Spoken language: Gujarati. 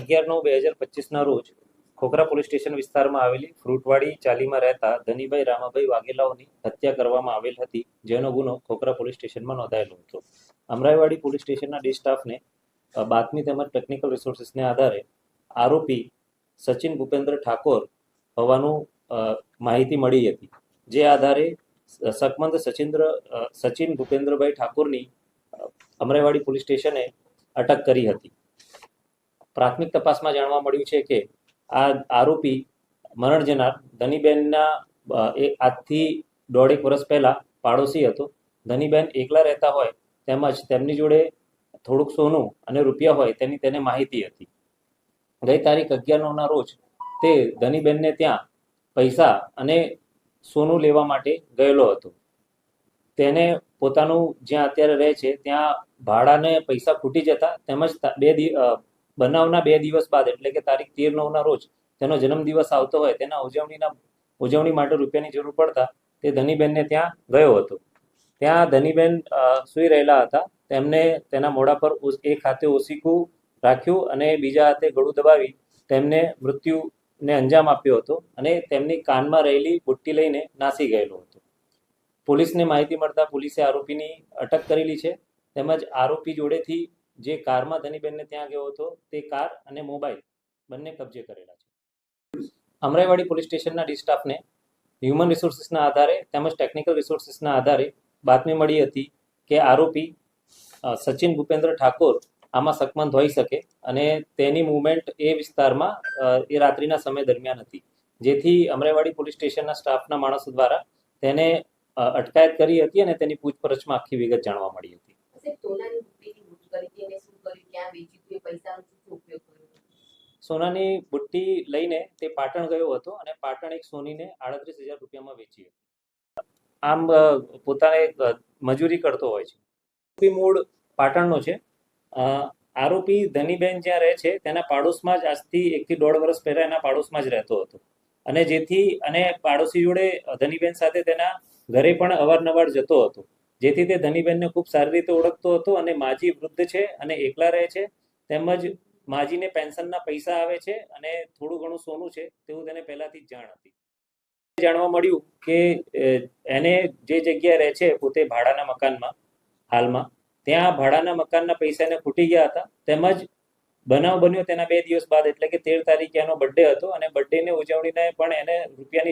અગિયાર નવ બે હજાર પચીસના રોજ ખોખરા પોલીસ સ્ટેશન વિસ્તારમાં આવેલી ફ્રૂટવાડી ચાલીમાં રહેતા ધનીભાઈ રામાભાઈ વાઘેલાઓની હત્યા કરવામાં આવેલ હતી, જેનો ગુનો ખોખરા પોલીસ સ્ટેશનમાં નોંધાયેલો હતો. અમરાઈવાડી પોલીસ સ્ટેશનના ડી સ્ટાફને બાતમી તેમજ ટેકનિકલ રિસોર્સિસને આધારે આરોપી સચિન ભૂપેન્દ્ર ઠાકોર હોવાનું માહિતી મળી હતી. જે આધારે સકમંદ સચિન્દ્ર સચિન ભૂપેન્દ્રભાઈ ઠાકોરની અમરાઈવાડી પોલીસ સ્ટેશને અટક કરી હતી. પ્રાથમિક તપાસમાં જાણવા મળ્યું છે કે આ આરોપી મરણ જનાર ધનીબેનના આજથી દોઢેક વર્ષ પહેલા પાડોશી હતો. ધનીબેન એકલા રહેતા હોય તેમજ તેમની જોડે થોડુંક સોનું અને રૂપિયા હોય તેની તેને માહિતી હતી. ગઈ તારીખ અગિયાર નવના રોજ તે ધનીબેનને ત્યાં પૈસા અને સોનું લેવા માટે ગયેલો હતો. તેને પોતાનું જ્યાં અત્યારે રહે છે ત્યાં ભાડાને પૈસા ખૂટી જતા તેમજ બે બનાવના બે દિવસ બાદ, એટલે કે તારીખ તેર નવના રોજ તેનો જન્મદિવસ આવતો હોય, તેના ઉજવણીના, ઉજવણી માટે રૂપિયાની જરૂર પડતા તે ધનીબેનને ત્યાં ગયો હતો. ત્યાં ધનીબેન સૂઈ રહેલા હતા. તેમને તેના મોઢા પર એક હાથે ઓસીકું રાખ્યું અને બીજા હાથે ગળું દબાવી તેમને મૃત્યુને અંજામ આપ્યો હતો અને તેમની કાનમાં રહેલી બુટ્ટી લઈને નાસી ગયેલો હતો. પોલીસને માહિતી મળતા પોલીસે આરોપીની અટક કરેલી છે. તેમજ આરોપી જોડેથી જે કારમાં ધનીબેનને ત્યાં ગયો હતો, તે કાર અને મોબાઈલ બંને કબજે કરેલા છે. અમરાઈવાડી પોલીસ સ્ટેશનના ડિસ્ટાફને હ્યુમન રિસોર્સિસના આધારે તેમજ ટેકનિકલ રિસોર્સિસના આધારે બાતમી મળી હતી કે આરોપી સચિન ભૂપેન્દ્ર ઠાકોર આમાં સકમંદ હોઈ શકે અને તેની મુવમેન્ટ એ વિસ્તારમાં એ રાત્રિના સમય દરમિયાન હતી. જેથી અમરાઈવાડી પોલીસ સ્ટેશનના સ્ટાફના માણસો દ્વારા તેને અટકાયત કરી હતી અને તેની પૂછપરછમાં આખી વિગત જાણવા મળી હતી સાહેબ સોનાની બુટ્ટીની લૂંટ કરી હતી એને શું કર્યું ક્યાં વેચી હતું એ પૈસાનો શું ઉપયોગ કર્યો સોનાની બુટ્ટી લઈને તે પાટણ ગયો હતો અને પાટણ એક સોનીને આડત્રીસ હજાર રૂપિયામાં વેચી હતી. આમ પોતાને મજૂરી કરતો હોય છે. મૂળ પાટણનો છે. આરોપી ધનીબેન જ્યાં રહે છે, તેના પાડોશમાં જ આજથી એકથી દોઢ વર્ષ પહેલા એના પાડોશમાં જ રહેતો હતો. અને જેથી, અને પાડોશી જોડે ધનીબેન સાથે તેના ઘરે પણ અવારનવાર જતો હતો. જેથી તે ધનીબેનને ખૂબ સારી રીતે ઓળખતો હતો અને માજી વૃદ્ધ છે અને એકલા રહે છે. તેમજ માજીને પેન્શનના પૈસા આવે છે અને થોડું ઘણું સોનું છે તેવું તેને પહેલાથી જાણ હતી. જાણવા મળ્યું કે એને જે જગ્યાએ રહે છે પોતે ભાડાના મકાનમાં હાલમાં, ત્યાં ભાડાના મકાનના પૈસા એને ખૂટી ગયા હતા. તેમજ બનાવ બન્યો તેના બે દિવસ બાદ, એટલે કે તેર તારીખે એનો બર્થડે હતો અને બર્થડેની ઉજવણીને પણ એને રૂપિયાની